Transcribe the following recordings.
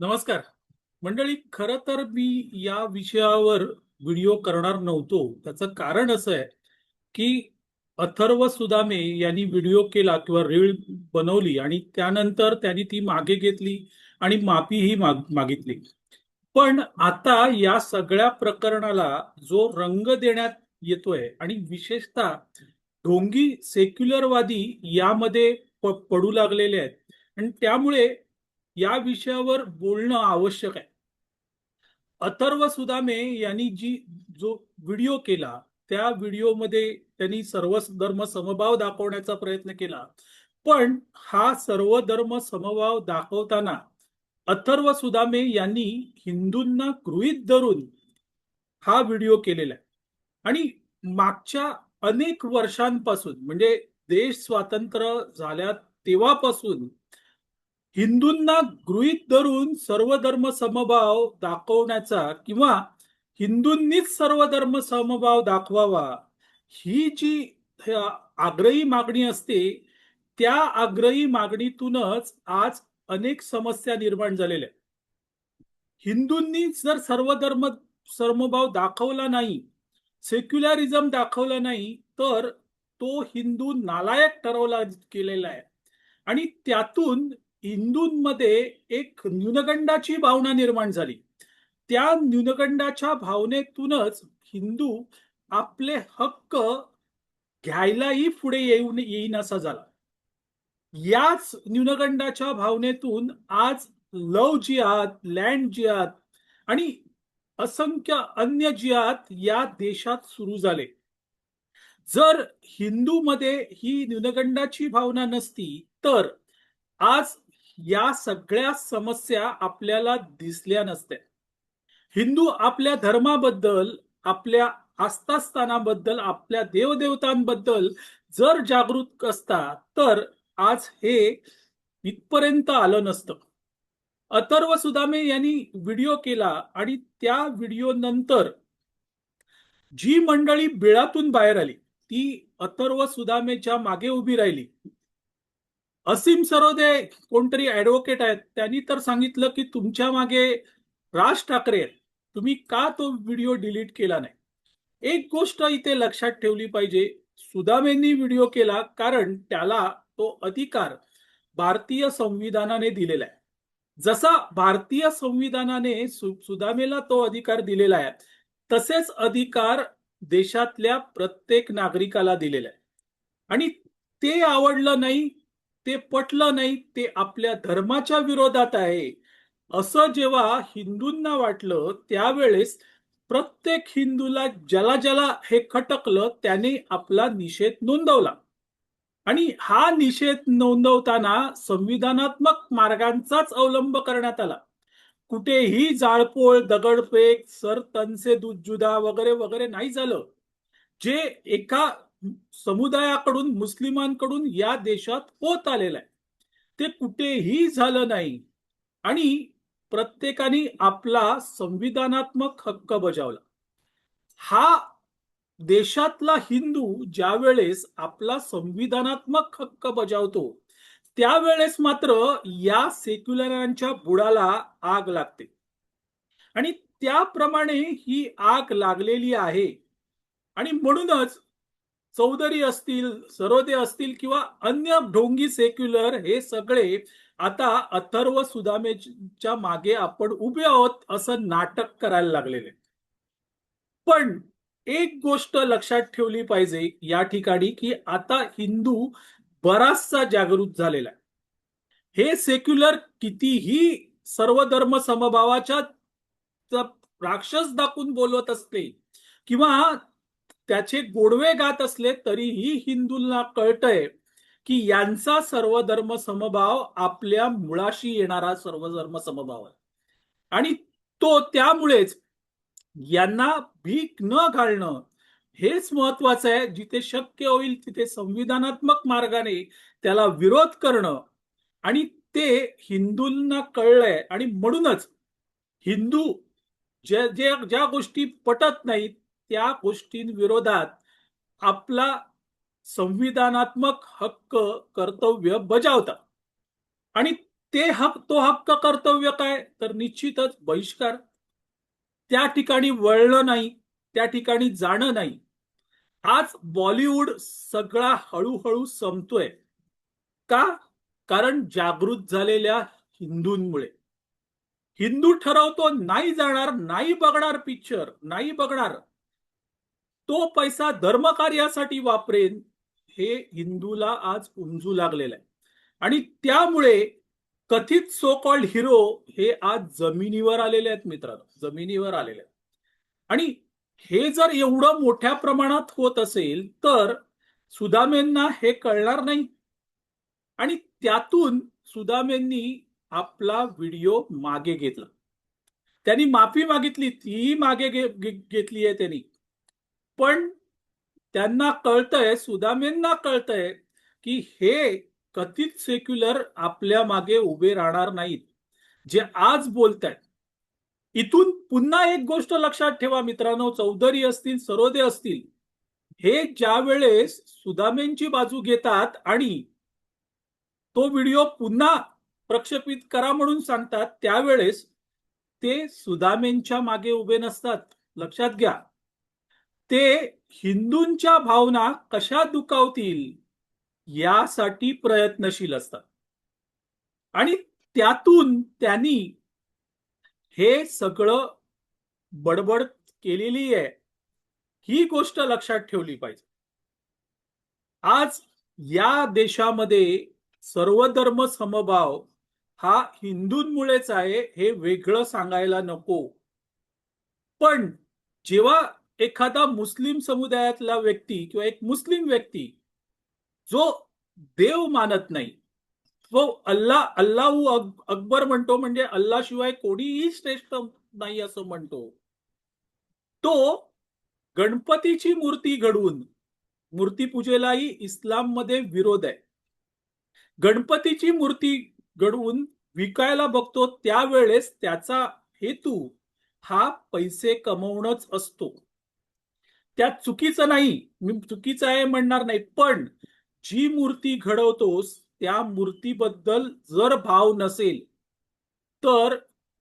नमस्कार. मंडळी खरं तर मी या विषयावर व्हिडिओ करणार नव्हतो. त्याचं कारण असं आहे की अथर्व सुदामे यांनी व्हिडिओ केला किंवा रील बनवली आणि त्यानंतर त्यांनी ती मागे घेतली आणि माफीही माग मागितली. पण आता या सगळ्या प्रकरणाला जो रंग देण्यात येतोय आणि विशेषतः ढोंगी सेक्युलरवादी यामध्ये पडू लागलेले आहेत. आणि त्यामुळे या विषयावर बोलणं आवश्यक आहे. अथर्व सुदामे यांनी जी जो व्हिडिओ केला त्या व्हिडिओमध्ये त्यांनी सर्व धर्म समभाव दाखवण्याचा प्रयत्न केला. पण हा सर्व धर्म समभाव दाखवताना अथर्व सुदामे यांनी हिंदूंना गृहीत धरून हा व्हिडिओ केलेला आहे. आणि मागच्या अनेक वर्षांपासून म्हणजे देश स्वातंत्र्य झाल्या तेव्हापासून हिंदूंना गृहीत धरून सर्व धर्म समभाव दाखवण्याचा किंवा हिंदूंनीच सर्व धर्म समभाव दाखवावा ही जी आग्रही मागणी असते त्या आग्रही मागणीतूनच आज अनेक समस्या निर्माण झालेल्या आहेत. हिंदूंनी जर सर्व धर्म समभाव दाखवला नाही सेक्युलरिझम दाखवला नाही तर तो हिंदू नालायक ठरवला गेलेला आहे आणि त्यातून हिंदूंमध्ये एक न्यूनगंडाची भावना निर्माण झाली. त्या न्यूनगंडाच्या भावनेतूनच हिंदू आपले हक्क घ्यायलाही पुढे येऊन येईन असा झाला. याच न्यूनगंडाच्या भावनेतून आज लव जिहाद लँड जिहाद आणि असंख्य अन्य जिहाद या देशात सुरू झाले. जर हिंदूमध्ये ही न्यूनगंडाची भावना नसती तर आज या सगळ्या समस्या आपल्याला दिसल्या नसत्या. हिंदू आपल्या धर्माबद्दल आपल्या आस्थास्थानाबद्दल आपल्या देवदेवतांबद्दल जर जागृत असता तर आज हे इथपर्यंत आलं नसतं. अथर्व सुदामे यांनी व्हिडिओ केला आणि त्या व्हिडिओ नंतर जी मंडळी बिळातून बाहेर आली ती अथर्व सुदामेच्या मागे उभी राहिली. असीम सरोदे कोणतरी ऍडव्होकेट आहेत. त्यांनी तर सांगितलं की तुमच्या मागे राज ठाकरे आहेत. तुम्ही का तो व्हिडिओ डिलीट केला नाही? एक गोष्ट इथे लक्षात ठेवली पाहिजे. सुदामेंनी व्हिडिओ केला कारण त्याला तो अधिकार भारतीय संविधानाने दिलेला आहे. जसा भारतीय संविधानाने सु सुदामेला तो अधिकार दिलेला आहे तसेच अधिकार देशातल्या प्रत्येक नागरिकाला दिलेला आहे. आणि ते आवडलं नाही ते पटलं नाही ते आपल्या धर्माच्या विरोधात आहे. असं जेव्हा हिंदूंना वाटलं त्यावेळेस प्रत्येक हिंदूला ज्याला ज्याला हे खटकलं त्याने आपला निषेध नोंदवला. आणि हा निषेध नोंदवताना संविधानात्मक मार्गांचाच अवलंब करण्यात आला. कुठेही जाळपोळ दगडफेक सर तनसे दूध जुदा वगैरे वगैरे नाही झालं. जे एका समुदायाकडून मुस्लिमांकडून या देशात होत आलेलं आहे. ते कुठेही झालं नाही. आणि प्रत्येकाने आपला संविधानात्मक हक्क बजावला. हा देशातला हिंदू ज्या वेळेस आपला संविधानात्मक हक्क बजावतो त्यावेळेस मात्र या सेक्युलरांच्या बुडाला आग लागते. आणि त्याप्रमाणे ही आग लागलेली आहे. आणि म्हणूनच चौधरी असतील सरोदे असतील किंवा अन्य ढोंगी सेक्युलर हे सगळे आता अथर्व सुदामेच्या मागे आपण उभे आहोत असं नाटक करायला लागलेले. पण एक गोष्ट लक्षात ठेवली पाहिजे या ठिकाणी की आता हिंदू बराचसा जागृत झालेला आहे. हे सेक्युलर कितीही सर्व धर्म समभावाच्या राक्षस दाखवून बोलवत असते किंवा त्याचे गोडवे गात असले तरीही हिंदूंना कळतंय की यांचा सर्वधर्म समभाव आपल्या मुळाशी येणारा सर्वधर्म समभाव आहे. आणि तो त्यामुळेच यांना भीक न घालणं हेच महत्वाचं आहे. जिथे शक्य होईल तिथे संविधानात्मक मार्गाने त्याला विरोध करणं आणि ते हिंदूंना कळलंय. आणि म्हणूनच हिंदू ज्या ज्या ज्या गोष्टी पटत नाहीत त्या गोष्टींविरोधात आपला संविधानात्मक हक्क कर्तव्य बजावतात आणि ते हक तो हक्क कर्तव्य काय? तर निश्चितच बहिष्कार. त्या ठिकाणी वळलं नाही त्या ठिकाणी जाणं नाही. आज बॉलिवूड सगळा हळूहळू संपतोय. का? कारण जागृत झालेल्या हिंदूंमुळे. हिंदू ठरवतो नाही जाणार नाही बघणार पिक्चर नाही बघणार. तो पैसा धर्मकार्यासाठी वापरेन हे हिंदूला आज उमजू लागलेलं आहे. आणि त्यामुळे कथित सो कॉल्ड हिरो हे आज जमिनीवर आलेले आहेत मित्रांनो जमिनीवर आलेले आहेत. आणि हे जर एवढं मोठ्या प्रमाणात होत असेल तर सुदामेंना हे कळणार नाही. आणि त्यातून सुदामेंनी आपला व्हिडिओ मागे घेतला. त्यांनी माफी मागितली तीही मागे घेतली आहे त्यांनी. पण त्यांना कळतंय सुदामेंना कळतंय की हे कथित सेक्युलर आपल्या मागे उभे राहणार नाहीत. जे आज बोलत आहेत इथून पुन्हा एक गोष्ट लक्षात ठेवा मित्रांनो चौधरी असतील सरोदे असतील. हे ज्या वेळेस सुदामेंची बाजू घेतात आणि तो व्हिडिओ पुन्हा प्रक्षेपित करा म्हणून सांगतात त्यावेळेस ते सुदामेंच्या मागे उभे नसतात. लक्षात घ्या. ते हिंदूंच्या भावना कशा दुखावतील यासाठी प्रयत्नशील असतात. आणि त्यातून त्यांनी हे सगळं बडबड केलेली आहे. ही गोष्ट लक्षात ठेवली पाहिजे. आज या देशामध्ये सर्वधर्म समभाव हा हिंदूंमुळेच आहे हे वेगळं सांगायला नको. पण जेव्हा एखादा मुस्लिम समुदायातला व्यक्ती किंवा एक मुस्लिम व्यक्ती जो देव मानत नाही तो अल्ला अल्लाहू अकबर म्हणतो म्हणजे अल्ला शिवाय कोणीही श्रेष्ठ नाही असं म्हणतो तो गणपतीची मूर्ती घडवून मूर्तीपूजेलाही इस्लाममध्ये विरोध आहे. गणपतीची मूर्ती घडवून विकायला बघतो त्यावेळेस त्याचा हेतू हा पैसे कमवणंच असतो. त्यात चुकीचं नाही. मी चुकीचं आहे म्हणणार नाही. पण जी मूर्ती घडवतोस त्या मूर्तीबद्दल जर भाव नसेल तर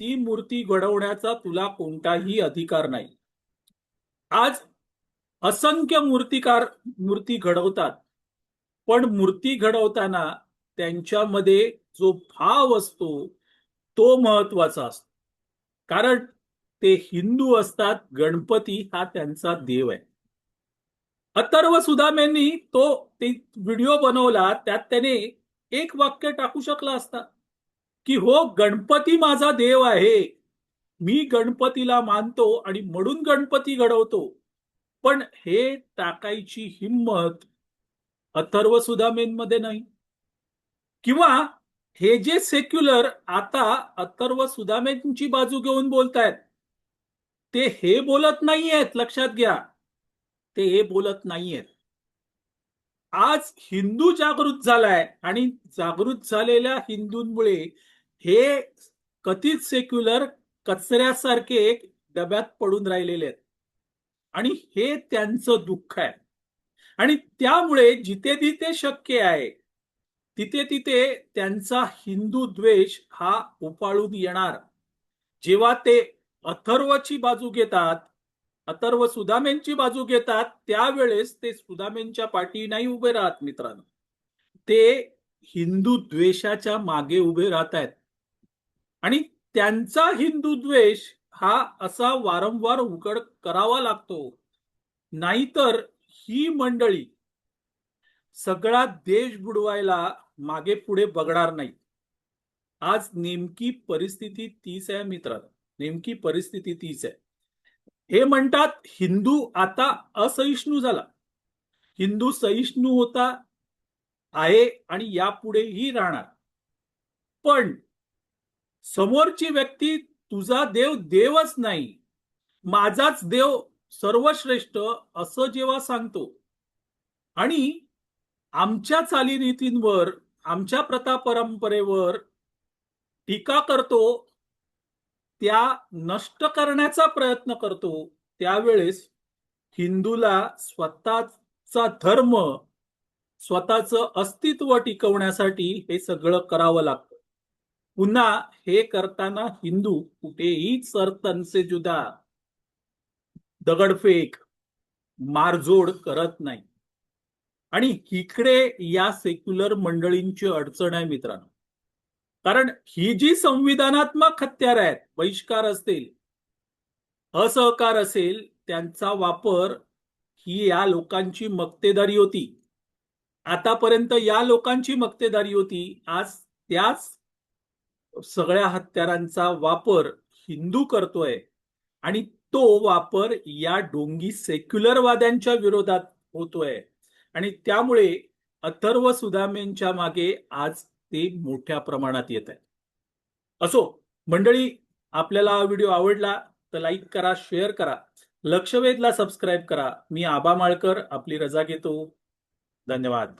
ती मूर्ती घडवण्याचा तुला कोणताही अधिकार नाही. आज असंख्य मूर्तिकार मूर्ती घडवतात. पण मूर्ती घडवताना त्यांच्यामध्ये जो भाव असतो तो महत्त्वाचा असतो. कारण ते हिंदू असतात गणपती हा त्यांचा देव आहे. अथर्व सुदामेंनी तो ते व्हिडिओ बनवला त्यात त्याने एक वाक्य टाकू शकला असता की हो गणपती माझा देव आहे. मी गणपतीला मानतो आणि म्हणून गणपती घडवतो. पण हे टाकायची हिंमत अथर्व सुदामेंमध्ये नाही. किंवा हे जे सेक्युलर आता अथर्व सुदामेंची बाजू घेऊन बोलतायत ते हे बोलत नाहीयेत लक्षात घ्या. ते हे बोलत नाहीयेत. आज हिंदू जागृत झालाय आणि जागृत झालेल्या हिंदूंमुळे हे कथित सेक्युलर कचऱ्यासारखे एक डब्यात पडून राहिलेले आहेत. आणि हे त्यांचं दुःख आहे. आणि त्यामुळे जिथे तिथे शक्य आहे तिथे तिथे त्यांचा हिंदू द्वेष हा उपाळून येणार. जेव्हा ते अथर्वची बाजू घेतात अथर्व सुदामेंची बाजू घेतात त्यावेळेस ते सुदामेंच्या पाठी नाही उभे राहत मित्रांनो. ते हिंदू द्वेषाच्या मागे उभे राहत आहेत. आणि त्यांचा हिंदू द्वेष हा असा वारंवार उघड करावा लागतो. नाहीतर ही मंडळी सगळा देश बुडवायला मागे पुढे बघणार नाही. आज नेमकी परिस्थिती तीच आहे मित्रांनो. नेमकी परिस्थिती तीच आहे. हे म्हणतात हिंदू आता असहिष्णू झाला. हिंदू सहिष्णू होता आहे आणि यापुढेही राहणार. पण समोरची व्यक्ती तुझा देव देवच नाही. माझाच देव सर्वश्रेष्ठ असं जेव्हा सांगतो. आणि आमच्या चालीरीतींवर आमच्या प्रथा परंपरेवर टीका करतो त्या नष्ट करण्याचा प्रयत्न करतो त्यावेळेस हिंदूला स्वतःचा धर्म स्वतःचं अस्तित्व टिकवण्यासाठी हे सगळं करावं लागतं. पुन्हा हे करताना हिंदू कुठेही सर से जुदा दगडफेक मारजोड करत नाही. आणि इकडे या सेक्युलर मंडळींची अडचण आहे मित्रांनो. कारण ही जी संविधानात्मक हत्यार आहेत बहिष्कार असतील असहकार असेल त्यांचा वापर ही या लोकांची मक्तेदारी होती. आतापर्यंत या लोकांची मक्तेदारी होती. आज त्याच सगळ्या हत्यारांचा वापर हिंदू करतोय आणि तो वापर या डोंगी सेक्युलरवाद्यांच्या विरोधात होतोय. आणि त्यामुळे अथर्व सुदामेंच्या मागे आज ते मोठ्या प्रमाणात येत आहे असो मंडळी आपल्याला हा व्हिडिओ आवडला तर लाईक करा शेअर करा लक्षवेधला सबस्क्राईब करा. मी आबा माळकर आपली रजा घेतो. धन्यवाद.